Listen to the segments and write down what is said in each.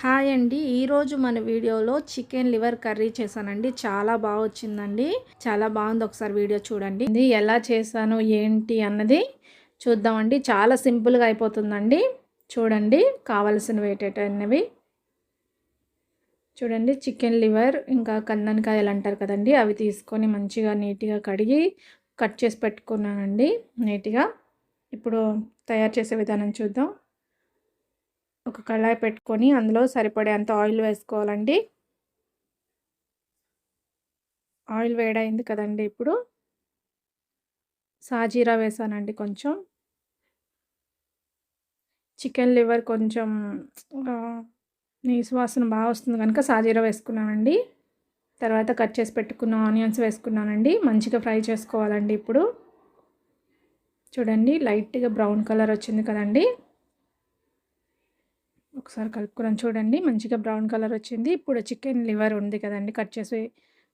Hi అండి. ఈరోజు మన వీడియోలో చికెన్ లివర్ కర్రీ చేశానండి. చాలా బాగా వచ్చిందండి. చాలా బాగుంది. ఒకసారి వీడియో చూడండి. ఇది ఎలా చేశాను ఏంటి అన్నది చూద్దామండి. చాలా సింపుల్గా అయిపోతుందండి. చూడండి. కావలసినవి ఏటేటన్నవి చూడండి. చికెన్ లివర్ ఇంకా కందనకాయలు అంటారు కదండి. అవి తీసుకొని మంచిగా నీట్గా కడిగి కట్ చేసి పెట్టుకున్నానండి. నీట్గా. ఇప్పుడు తయారు చేసే విధానం చూద్దాం. ఒక కళాయి పెట్టుకొని అందులో సరిపడేంత ఆయిల్ వేసుకోవాలండి. ఆయిల్ వేడైంది కదండి ఇప్పుడు. సాజీరా వేసానండి కొంచెం. చికెన్ లివర్ కొంచెం నీసువాసన బాగా వస్తుంది కనుక సాజీరా వేసుకున్నానండి. తర్వాత కట్ చేసి పెట్టుకున్న ఆనియన్స్ వేసుకున్నానండి. మంచిగా ఫ్రై చేసుకోవాలండి ఇప్పుడు. చూడండి లైట్గా బ్రౌన్ కలర్ వచ్చింది కదండి. ఒకసారి కలుపుకున్నాను. చూడండి మంచిగా బ్రౌన్ కలర్ వచ్చింది. ఇప్పుడు చికెన్ లివర్ ఉంది కదండి కట్ చేసి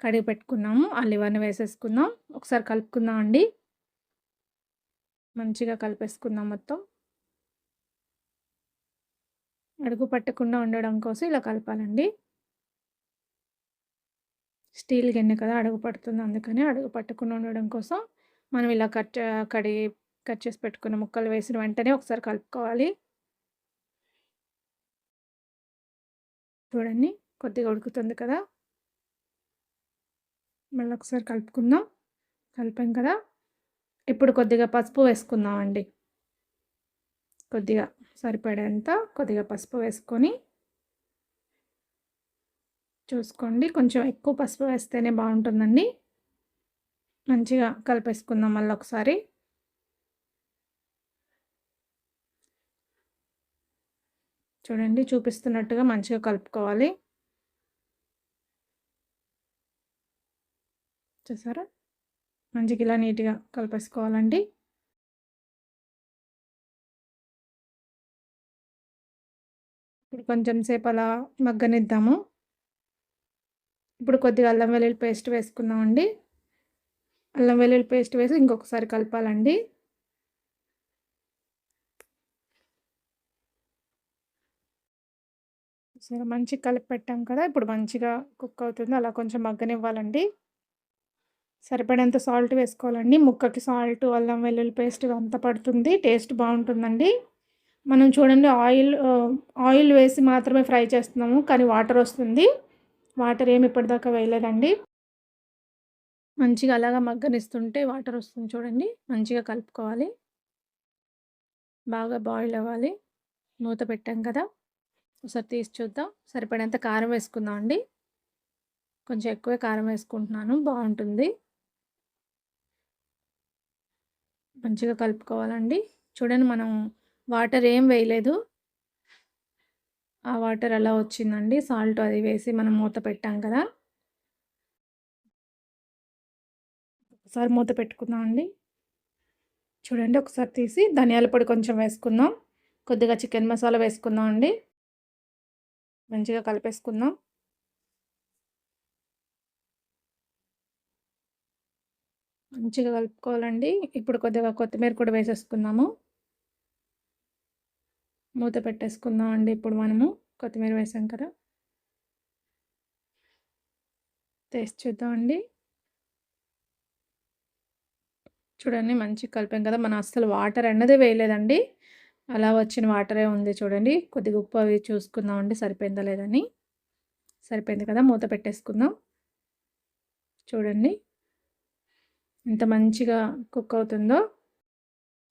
కడిగి పెట్టుకున్నాము. ఆ లివర్ని వేసేసుకుందాం. ఒకసారి కలుపుకుందాం అండి. మంచిగా కలిపేసుకుందాం మొత్తం. అడుగు పట్టకుండా ఉండడం కోసం ఇలా కలపాలండి. స్టీల్ గిన్నె కదా అడుగు పడుతుంది. అందుకని అడుగు పట్టకుండా ఉండడం కోసం మనం ఇలా కట్ కడిగి కట్ చేసి పెట్టుకున్న ముక్కలు వేసిన వెంటనే ఒకసారి కలుపుకోవాలి. చూడండి కొద్దిగా ఉడుకుతుంది కదా. మళ్ళీ ఒకసారి కలుపుకుందాం. కలిపాం కదా. ఇప్పుడు కొద్దిగా పసుపు వేసుకుందాం అండి కొద్దిగా సరిపడేంత కొద్దిగా పసుపు వేసుకొని చూసుకోండి. కొంచెం ఎక్కువ పసుపు వేస్తేనే బాగుంటుందండి. మంచిగా కలిపేసుకుందాం మళ్ళీ ఒకసారి. చూడండి చూపిస్తున్నట్టుగా మంచిగా కలుపుకోవాలి. చూసారా? మంచిగా ఇలా నీట్గా కలిపేసుకోవాలండి. ఇప్పుడు కొంచెం సేపు అలా మగ్గనిద్దాము. ఇప్పుడు కొద్దిగా అల్లం వెల్లుల్లి పేస్ట్ వేసుకుందామండి అల్లం వెల్లుల్లి పేస్ట్ వేసి ఇంకొకసారి కలపాలండి. సరే మంచిగా కలిపి పెట్టాం కదా! ఇప్పుడు మంచిగా కుక్ అవుతుంది. అలా కొంచెం మగ్గనివ్వాలండి. సరిపడేంత సాల్ట్ వేసుకోవాలండి. ముక్కకి సాల్ట్ అల్లం వెల్లుల్లి పేస్ట్ అంతా పడుతుంది. టేస్ట్ బాగుంటుందండి. మనం చూడండి ఆయిల్ ఆయిల్ వేసి మాత్రమే ఫ్రై చేస్తున్నాము కానీ వాటర్ వస్తుంది. వాటర్ ఏమి ఇప్పటిదాకా వేయలేదండి. మంచిగా అలాగా మగ్గనిస్తుంటే వాటర్ వస్తుంది చూడండి. మంచిగా కలుపుకోవాలి. బాగా బాయిల్ అవ్వాలి. మూత పెట్టాం కదా! ఒకసారి తీసి చూద్దాం. సరిపడేంత కారం వేసుకుందాం అండి. కొంచెం ఎక్కువే కారం వేసుకుంటున్నాను. బాగుంటుంది. మంచిగా కలుపుకోవాలండి. చూడండి మనం వాటర్ ఏం వేయలేదు. ఆ వాటర్ అలా వచ్చిందండి. సాల్ట్ అది వేసి మనం మూత పెట్టాం కదా. ఒకసారి మూత పెట్టుకుందాం అండి. చూడండి ఒకసారి తీసి ధనియాల పొడి కొంచెం వేసుకుందాం. కొద్దిగా చికెన్ మసాలా వేసుకుందాం అండి. మంచిగా కలిపేసుకుందాం. మంచిగా కలుపుకోవాలండి. ఇప్పుడు కొద్దిగా కొత్తిమీర కూడా వేసేసుకుందాము. మూత పెట్టేసుకుందాం అండి ఇప్పుడు మనము. కొత్తిమీర వేసాం కదా. టేస్ట్ చూద్దామండి. చూడండి మంచిగా కలిపాం కదా. మనం అస్సలు వాటర్ అన్నదే వేయలేదండి. అలా వచ్చిన వాటరే ఉంది చూడండి. కొద్దిగా ఉప్పు అవి చూసుకుందామండి సరిపోయిందా లేదని సరిపోయింది కదా. మూత పెట్టేసుకుందాం. చూడండి. ఎంత మంచిగా కుక్ అవుతుందో.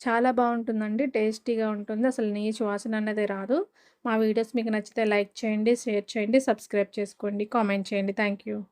చాలా బాగుంటుందండి. టేస్టీగా ఉంటుంది. అసలు నీచు వాసన అనేది రాదు. మా వీడియోస్ మీకు నచ్చితే లైక్ చేయండి షేర్ చేయండి సబ్స్క్రైబ్ చేసుకోండి కామెంట్ చేయండి. Thank you.